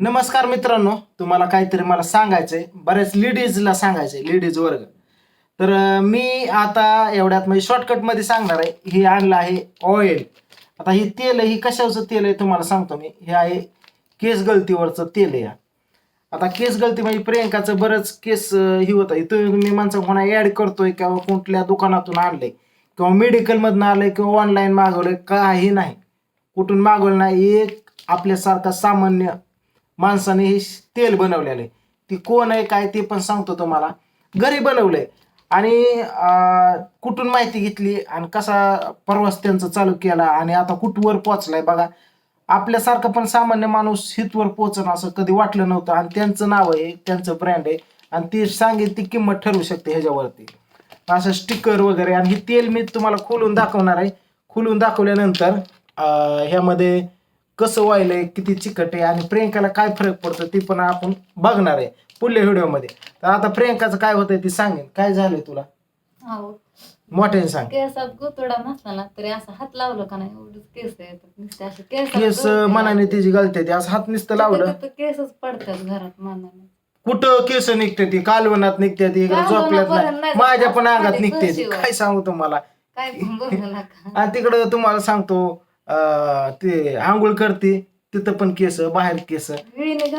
नमस्कार मित्रांनो तुम्हाला काहीतरी मला सांगायचंय. बऱ्याच लेडीजला सांगायचंय लेडीज वर्ग. तर मी आता एवढ्यात म्हणजे शॉर्टकटमध्ये सांगणार आहे. हे आणलं आहे ऑइल आता हे तेल आहे, हे कशाचं तेल आहे तुम्हाला सांगतो मी. हे आहे केस गळतीवरचं तेल आहे. आता केस गळती म्हणजे प्रियंकाचं बरंच केस ही होत. होतं हे मी माणसं कोणा ॲड करतोय किंवा कुठल्या दुकानातून आणलंय. किंवा मेडिकलमधनं आलंय किंवा ऑनलाईन मागवलंय काही नाही. कुठून मागवलं नाही एक आपल्यासारखा सामान्य माणसाने हे तेल बनवलेलं. आहे ती कोण आहे काय ते पण सांगतो तुम्हाला. घरी बनवलंय आणि कुठून माहिती घेतली आणि कसा प्रवास त्यांचा चालू केला आणि आता कुठवर पोचलाय बघा. आपल्यासारखं पण सामान्य माणूस हितवर पोचणं असं कधी वाटलं नव्हतं आणि त्यांचं नाव आहे त्यांचं ब्रँड आहे आणि ती सांगेल ती किंमत ठरवू शकते ह्याच्यावरती. असं स्टिकर वगैरे आणि हे तेल मी तुम्हाला खोलून दाखवणार आहे. खोलून दाखवल्यानंतर ह्यामध्ये कसं व्हायलंय किती चिकट आहे आणि प्रियंकाला काय फरक पडतो ते पण आपण बघणार आहे पुढल्या व्हिडिओमध्ये. तर आता प्रियंकाचं काय होतंय ते सांगेन. काय झालंय तुला? हो मोठ्याने सांग. केसात गोतोडा नसला ना तरी असं हात लावलं का नाही? एवढंच केस येतात नुसते असे केस मनाने तिची गळते ते असं हात नुसतं लावलं. केसच पडतात घरात मनाने. कुठं केस निघते ती? कालवनात निघते ती इकडे झोपल्यात बरं नाही नाही. माझ्या पण. अंगात निघते ती. काय सांगू तुम्हाला? काय पण बोलू नका. आणि तिकडं तुम्हाला सांगतो ते आंघोळ करते तिथं पण केस बाहेर केस. विळीने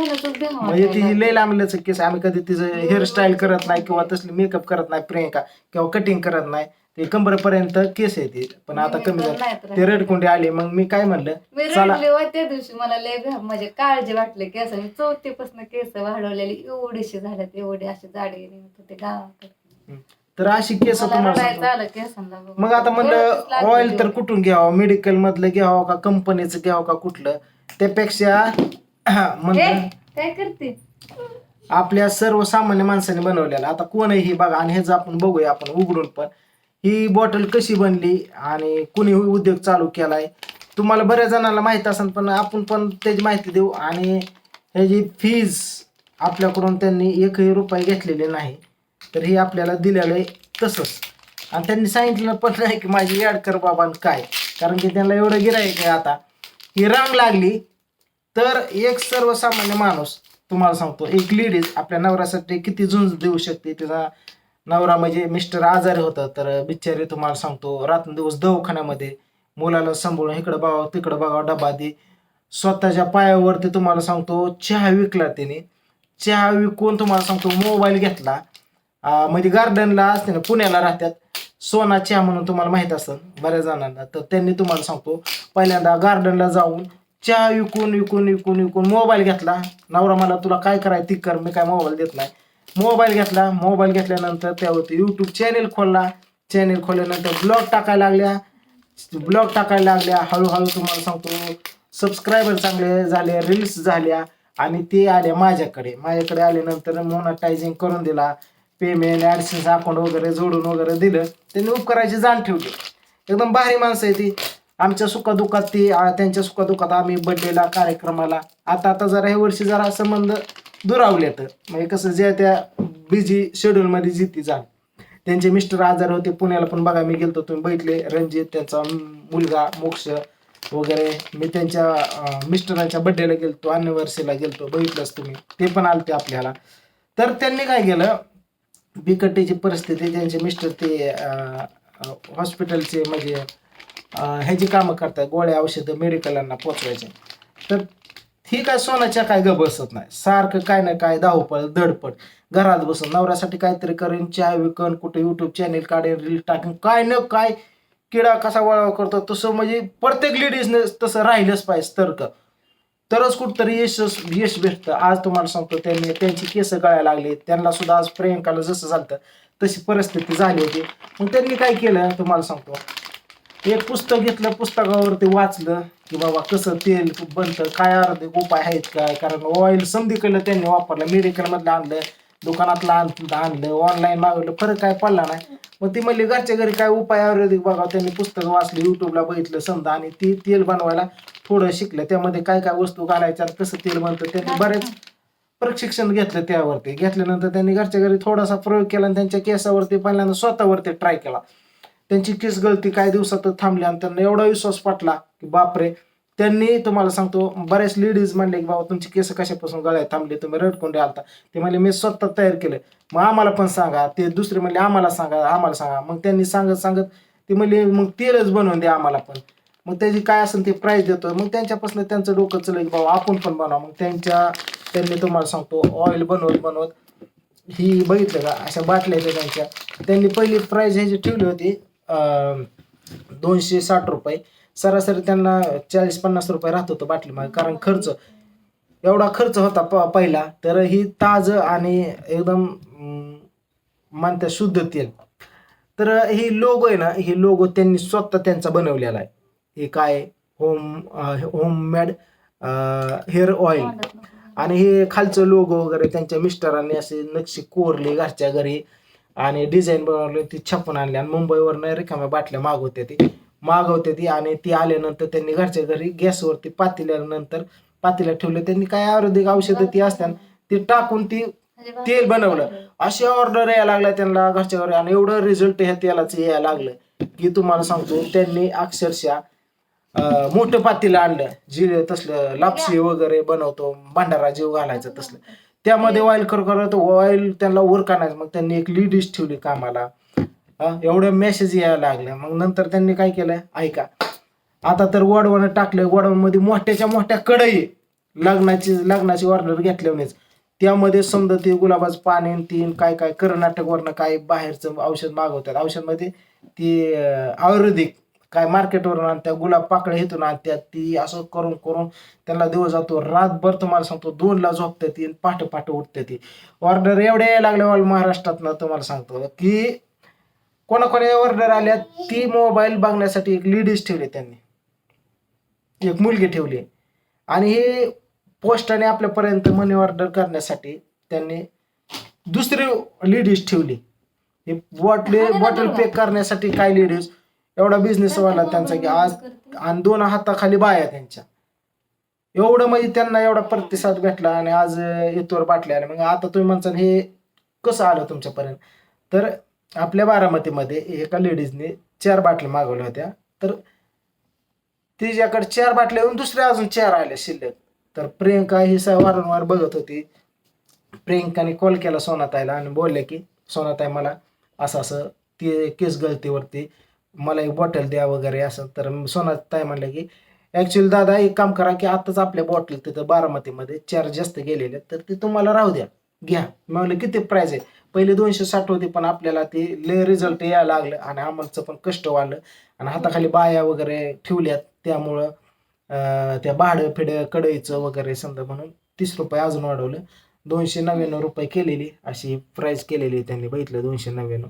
म्हणजे ती. लय लांबल्याचं केस आम्ही कधी तिचं हेअरस्टाईल करत नाही किंवा तसली मेकअप करत नाही प्रियंका किंवा कटिंग करत नाही. ते कंबरपर्यंत केस आहे ती पण आता मी कमी झालं. नाही तर ते रडकुंडी आले मग मी काय म्हणलं? मी चला. रडले होय त्या दिवशी मला लय म्हणजे काळजी वाटली केस मी चौथीपासून केस वाढवलेली एवढीशी झाल्यात एवढी अशी जाडी होते गावाकडे. तर अशी केस तुम्हाला रडायचं सांगतो. आलं केसांना बघून. मग आता गळतीच म्हणलं लागली ऑइल तर. कुठून घ्यावं? मेडिकल मधलं घ्यावं का कंपनीचं घ्यावं का कुठलं? त्यापेक्षा ए, म्हणलं काय करते आपल्या सर्वसामान्य माणसाने बनवलेलं. आता कोण आहे ही बघा आणि ह्याचं आपण बघूया आपण उघडून पण. ही बॉटल कशी बनली आणि कुणी उद्योग चालू केलाय? तुम्हाला बऱ्याच जणांना माहीत असेल पण आपण पण त्याची माहिती देऊ. आणि ह्याची फीज आपल्याकडून त्यांनी एकही रुपये घेतलेले नाही. तर हे आपल्याला दिलेलं आहे तसंच. आणि त्यांनी सांगितलं पण नाही की माझी याड कर बाबा काय. कारण की त्यांना एवढं गिरायक आहे आता. ही रांग लागली तर एक सर्वसामान्य माणूस तुम्हाला सांगतो एक लेडीज आपल्या नवऱ्यासाठी किती झुंज देऊ शकते. तिचा नवरा म्हणजे मिस्टर आजारी होता तर बिचारी तुम्हाला सांगतो रात्रंदिवस दवाखान्यामध्ये मुलाला सांभाळून इकडं बघावं तिकडं बघावं डबा दे. स्वतःच्या पायावरती तुम्हाला सांगतो चहा विकला त्याने. चहा विकून तुम्हाला सांगतो मोबाईल घेतला. म्हणजे गार्डनला असते ना पुण्याला राहतात. सोना चहा म्हणून तुम्हाला माहीत असेल बऱ्याच जणांना. तर त्यांनी तुम्हाला सांगतो पहिल्यांदा गार्डनला जाऊन चहा विकून विकून विकून विकून मोबाईल घेतला. नवरा मला तुला काय करायचं? ती कर मी काय मोबाईल देत नाही. मोबाईल घेतला. मोबाईल घेतल्यानंतर त्यावरती यूट्यूब चॅनेल खोलला. चॅनेल खोलल्यानंतर ब्लॉग टाकायला लागल्या. ब्लॉग टाकायला लागल्या. हळूहळू तुम्हाला सांगतो सबस्क्रायबर चांगले झाले रील्स झाल्या. आणि ते आले माझ्याकडे. माझ्याकडे आल्यानंतर मोनटायझिंग करून दिला. पेमेंट ॲडसेन्स अकाउंट वगैरे जोडून वगैरे दिलं त्यांनी उपकाराची जाण ठेवली. एकदम भारी माणसं आहे ती. आमच्या सुखादुखात ती त्यांच्या सुखादुखात आम्ही बड्डेला कार्यक्रमाला आता आता जरा हे वर्षी जरा संबंध दुरावलेत. म्हणजे कसं जे त्या बिझी शेड्यूलमध्ये जिती जाण. त्यांचे मिस्टर आजार होते पुण्याला पण बघा मी गेलतो तुम्ही बघितले रणजित त्यांचा मुलगा मोक्ष वगैरे. मी त्यांच्या मिस्टरांच्या बड्डेला गेलतो अनिव्हर्सरीला गेलतो बघितलंच तुम्ही. ते पण आलते आपल्याला. तर त्यांनी काय केलं बिकटीची परिस्थिती त्यांचे मिस्टर ते हॉस्पिटलचे म्हणजे ह्याची कामं करतात गोळ्या औषधं मेडिकलांना पोचवायचे. तर ही काय सोन्याच्या काय ग बसत नाही. सारखं काय ना काय धावपळ धडपड. घरात बसून नवऱ्यासाठी काहीतरी करेन चहा विकन कुठे युट्यूब चॅनेल काढेन रील टाकेन काय न काय किडा कसा वळवा करतो तसं म्हणजे प्रत्येक लेडीजने तसं राहिलंच पाहिजे तर्क. तरच कुठतरी यश यश भेटतं. आज तुम्हाला सांगतो त्यांनी त्यांची केस गळायला लागले. त्यांना सुद्धा आज प्रियंकाला जसं झालं तशी परिस्थिती झाली होती. मग त्यांनी काय केलं? तुम्हाला सांगतो. एक पुस्तक घेतलं पुस्तकावरती वाचलं की बाबा कसं तेल बनतं काय अर्धे उपाय आहेत काय? कारण ऑइल समधीकडलं त्यांनी वापरलं मेडिकलमधलं आणलं. दुकानातलं आण- आणलं ऑनलाईन मागवलं फरक काय पडला नाही. मग ती म्हणली घरच्या घरी काय उपाय आयुर्वेदिक बघा. त्यांनी पुस्तक वाचली युट्यूबला बघितलं समजा आणि ती तेल बनवायला थोडं शिकलं त्यामध्ये काय काय वस्तू घालायच्या कसं तेल बनतं त्यांनी बरेच प्रशिक्षण घेतलं त्यावरती. घेतल्यानंतर त्यांनी घरच्या घरी थोडासा प्रयोग केला आणि त्यांच्या केसावरती पहिल्यांदा स्वतःवरती ट्राय केला. त्यांची केस गळती काही दिवसातच थांबली आणि त्यांना एवढा विश्वास पटला की बापरे त्यांनी तुम्हाला सांगतो बऱ्याच लेडीज म्हणले की बाबा तुमचे केस कशापासून गळ्यात थांबले? तुम्ही रडकोंडे आलता. ते म्हणले मी स्वतः तयार केलं मग आम्हाला पण सांगा. ते दुसरे म्हणले आम्हाला सांगा आम्हाला सांगा. मग त्यांनी सांगत सांगत ते म्हणले मग तेलच बनवून द्या आम्हाला पण. मग त्याची काय असेल ते प्राईस देतो. मग त्यांच्यापासून त्यांचं डोकं चल की बाबा आपण पण बनवा. मग त्यांच्या त्यांनी तुम्हाला सांगतो ऑइल बनवत बनवत ही बघितलं का अशा बाटल्या त्यांच्या. त्यांनी पहिली प्राईस ह्याची ठेवली होती दोनशे साठ रुपये. सरासरी त्यांना चाळीस पन्नास रुपये राहत होतं बाटलीमागे कारण खर्च एवढा खर्च होता प पहिला तर ही ताजं आणि एकदम मानत्या शुद्ध तेल. तर ही लोगो आहे ना ही लोगो त्यांनी स्वतः त्यांचा बनवलेला आहे. हे काय? Home home made hair oil आणि हे खालचं लोगो वगैरे त्यांच्या मिस्टरांनी असे नक्षी कोरले घरच्या घरी. आणि डिझाईन बनवले ती छापून आणली. आणि मुंबईवरनं रिकाम्या बाटल्या मागवत्या ती. मागवते ती आणि ती आल्यानंतर त्यांनी घरच्या घरी गॅसवरती पातेल्यानंतर पातेल्यात ठेवले. त्यांनी काय आयुर्वेदिक औषधं ती असतात ती टाकून ती तेल बनवलं. अशी ऑर्डर यायला लागल्या त्यांना घरच्या घरी आणि एवढं रिझल्ट ह्या तेलाचं यायला लागलं. की तुम्हाला सांगतो त्यांनी अक्षरशः मोठं पातेलं आणलं. जे तसलं लापशी वगैरे बनवतो भांडारा जीव घालायचं तसलं. त्यामध्ये ऑइल कर करत ऑइल त्यांना वर काढायचं मग त्यांनी एक लिडीज ठेवली कामाला. एवढ्या मेसेज यायला लागले. मग नंतर त्यांनी काय केलं? ऐका. आता तर वडवण टाकलं वडवणमध्ये मोठ्याच्या मोठ्या कढई लग्नाची लग्नाची ऑर्डर घेतल्यानेच त्यामध्ये समजा ते गुलाबाचं पाणी तीन काय काय कर्नाटकवरनं काय बाहेरचं औषध मागवतात. औषधमध्ये ती आयुर्वेदिक काय मार्केटवरून आणत्या गुलाब पाकळ्या इथून आणत्यात ती असं करून करून त्यांना दिवस जातो. रातभर तुम्हाला सांगतो दोनला झोपते ती आणि पहाटे पहाटे उठते ती ऑर्डर एवढ्या लागल्या मला महाराष्ट्रातनं तुम्हाला सांगतो की कोणाकोणा ऑर्डर आल्या ती मोबाईल बघण्यासाठी एक लेडीज ठेवली त्यांनी. एक मुलगी ठेवली. आणि हे पोस्टाने आपल्यापर्यंत मनी ऑर्डर करण्यासाठी त्यांनी दुसरी लेडीज ठेवली. हे बॉटले बॉटल पे करण्यासाठी काय लेडीज एवढा बिझनेस वाढला त्यांचा की आज आणि दोन हाताखाली बाया त्यांच्या. एवढं म्हणजे त्यांना एवढा प्रतिसाद भेटला आणि आज येतोवर बाटल्या मग आता तुम्ही म्हणसाल हे कसं आलं तुमच्यापर्यंत? तर आपल्या बारामतीमध्ये एका लेडीजने चार बाटल्या मागवल्या होत्या. तर तिच्याकडे चार बाटल्या येऊन दुसऱ्या अजून चार आल्या शिल्लक. तर प्रियंका ही स वारंवार बघत होती. प्रियंकाने कॉल केला सोनाताईला आणि बोलले की सोनाताई मला असं असं ते केस गळतीवरती मला एक बॉटल द्या वगैरे असं. तर सोनाताई म्हणलं की ॲक्च्युली दादा एक काम करा की आताच आपल्या बॉटल तिथं बारामतीमध्ये चार जास्त गेलेले आहेत, तर ते तुम्हाला राहू द्या. घ्या. मी म्हणलं किती प्राईज आहे? पहिले दोनशे साठ होते पण आपल्याला ते लय रिझल्ट यायला लागलं आणि आम्हाला पण कष्ट वाढलं. आणि हाताखाली बाया वगैरे ठेवल्यात त्यामुळं त्या भाडं फिडं कढईचं वगैरे समजा म्हणून तीस रुपये अजून वाढवलं. दोनशे नव्याण्णव रुपये केलेली अशी प्राईस केलेली आहे त्यांनी बघितलं दोनशे नव्याण्णव.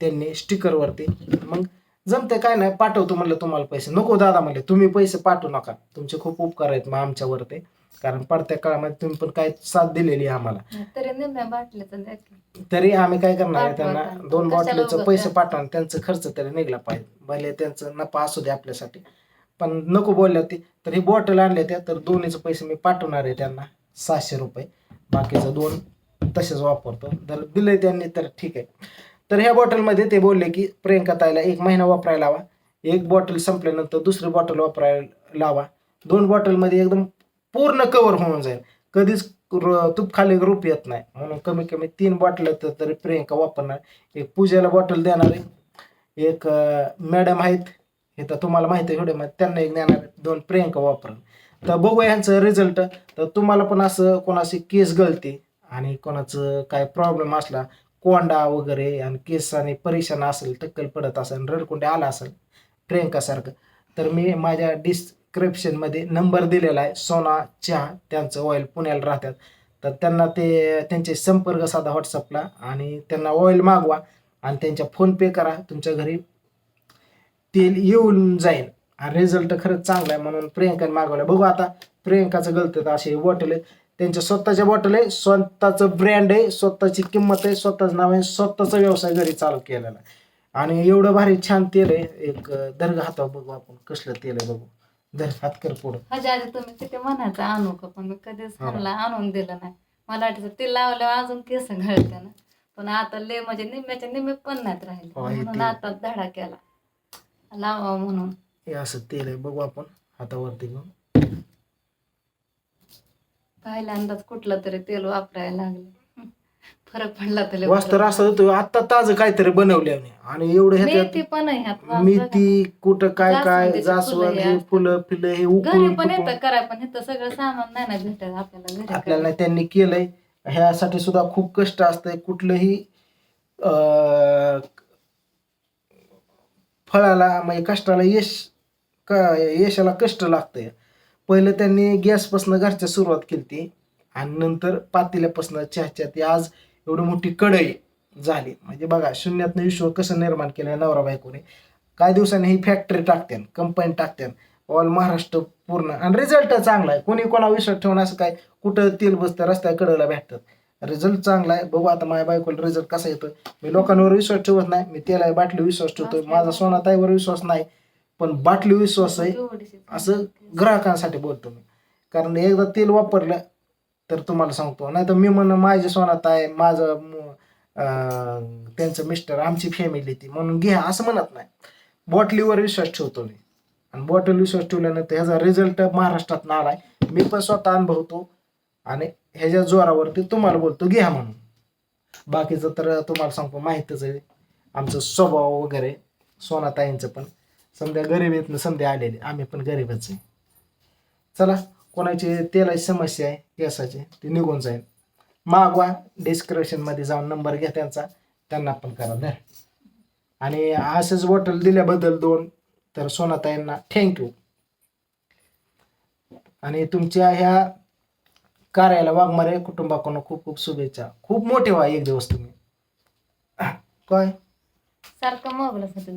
त्यांनी स्टिकरवरती मग जमते काय नाही पाठवतो म्हणलं तुम्हाला पैसे. नको दादा म्हणले तुम्ही पैसे पाठवू नका. तुमचे खूप उपकार आहेत मग आमच्यावरती कारण पडत्या काळामध्ये तुम्ही पण काय साथ दिलेली आहे आम्हाला. तरी निम्म्या बाटल्याचं द्या की. तरी आम्ही काय करणार आहे त्यांना. दोन कशाला बॉटलीचं उगाच पैसे त्यांचं? पाठवा त्यांचं खर्च तरी निघला पाहिजे. भले त्यांचं नफा असू दे आपल्यासाठी. पण नको बोलल्या ते तर ही बॉटल आणल्या त्या तर दोन्हीचे पैसे मी पाठवणार आहे त्यांना सहाशे रुपये. बाकीचं दोन तसेच वापरतो. जर दिले त्यांनी तर ठीक आहे. तर ह्या बॉटलमध्ये ते बोलले की प्रियंका ताईला एक महिना वापरायला लावा. एक बॉटल संपल्यानंतर दुसरी बॉटल वापरायला लावा. दोन बॉटलमध्ये एकदम पूर्ण कवर होऊन जाईल. कधीच र- तूप खाली रूप येत नाही. म्हणून कमी कमी तीन बॉटल तर तरी प्रियंका वापरणार. एक पूजेला बॉटल देणार आहे. एक मॅडम आहेत. हे तर तुम्हाला माहिती आहे एवढे त्यांना एक देणार आहे. दोन प्रियंका वापरणार. तर बघू ह्यांचं रिझल्ट तर तुम्हाला पण असं कोणाची केस गळते आणि कोणाचं काय प्रॉब्लेम असला कोंडा वगैरे आणि केस आणि परेशान असेल टक्कल पडत असेल रडकुंडे आला असेल प्रियंकासारखं तर मी माझ्या डिस्क्रिप्शनमध्ये नंबर दिलेला आहे. सोना चहा त्यांचं ऑइल पुण्याला राहतात. तर त्यांना ते त्यांचे संपर्क साधा व्हॉट्सअपला आणि त्यांना ऑइल मागवा आणि त्यांच्या फोनपे करा. तुमच्या घरी तेल येऊन जाईल. आणि रिझल्ट खरंच चांगला आहे म्हणून प्रियंकाने मागवलं. बघू आता प्रियंकाचं गलत असे बॉटल आहे. त्यांच्या स्वतःच्या बॉटल आहे. स्वतःचं ब्रँड आहे. स्वतःची किंमत आहे. स्वतःचं नाव आहे. स्वतःचा व्यवसाय घरी चालू केलेला आहे. आणि एवढं भारी छान तेल आहे. एक दर्गा हातावर बघू आपण कसलं तेल आहे बघू. जर हात कर पुढं. हजार तुम्ही तिथे म्हणायचं आणू का? पण कधीच हा. आणून दिलं नाही. मला वाटत ते लावल्यावर अजून केस घालते ना. पण आता ले म्हणजे निम्म्याच्या निम्मे पण नाहीत राहिले. हो, म्हणून आता धडा केला. लावा म्हणून. हे असं तेल आहे बघू आपण हातावरती घेऊन पहिल्यांदाच कुठलं तरी तेल वापरायला लागलं. फरक पडला तर लय वास्तर बरं. असं होतं आता ताजं काहीतरी बनवले आणि एवढं मेथी ह्याच्यात पण आहे ह्यात वास बघा. मेथी कुठं काय काय जास्वंदीची जास्वंद फुलं हे हे. फुलं फिलं हे घरी उकळून पण येतं कराय पण इथं सगळं सामान नाही ना भेटत आपल्याला घरी आपल्याला करायला. त्यांनी केलंय ह्यासाठी सुद्धा खूप कष्ट असतंय कुठलंही अं, फळाला म्हणजे कष्टाला यश क- यशाला कष्ट लागतंय पहिलं त्यांनी गॅसपासून घरच्या सुरुवात केली आणि नंतर पातेल्यापासून चहाच्या ती आज एवढी मोठी कढई झाली. म्हणजे बघा शून्यातनं विश्व कसं निर्माण केलं नवरा बायकोने. काही दिवसांनी ही फॅक्टरी टाकत्यान कंपनी टाकत्यान ऑल महाराष्ट्र पूर्ण. आणि रिझल्ट चांगला आहे. कोणी कोणा विश्वास ठेवून असं काय कुठं तेल बसतं रस्त्या कडेला भेटतात. रिझल्ट चांगला आहे. बघू आता माझ्या बायकोला रिझल्ट कसा येतो. मी लोकांवर विश्वास ठेवत नाही. मी त्याला बाटली विश्वास ठेवतोय माझा सोना ताईवर विश्वास नाही. पण बाटली विश्वास आहे. असं ग्राहकांसाठी बोलतो मी. कारण एकदा तेल वापरलं तर तुम्हाला सांगतो. नाही तर मी म्हण माझे स्वनात आहे माझं म- त्यांचं मिस्टर आमची फॅमिली ती. म्हणून घ्या असं म्हणत नाही. बॉटलीवर विश्वास ठेवतो मी. आणि बॉटल विश्वास ठेवल्यानंतर ह्याचा रिझल्ट महाराष्ट्रात आलाय. मी पण स्वतः अनुभवतो. आणि ह्याच्या जोरावरती तुम्हाला बोलतो घ्या म्हणून. बाकीचं तर तुम्हाला सांगतो माहीतच आहे. आमचं स्वभाव वगैरे सोनाताईंचं पण. समजा गरिबीतनं समजा आलेले. आम्ही पण गरीबच आहे. चला. कोणाची तेलाची समस्या आहे गॅसाची ती निघून जाईल. मागवा डिस्क्रिप्शनमध्ये जाऊन नंबर घ्या त्यांचा त्यांना पण करा धर आणि असंच बॉटल दिल्याबद्दल दोन तर सोनाताईंना थँक्यू आणि तुमच्या ह्या कार्याला वाघमारे कुटुंबाकडून खूप खूप शुभेच्छा. खूप मोठे व्हा एक दिवस तुम्ही. काय? सारखं मोबाईलसाठी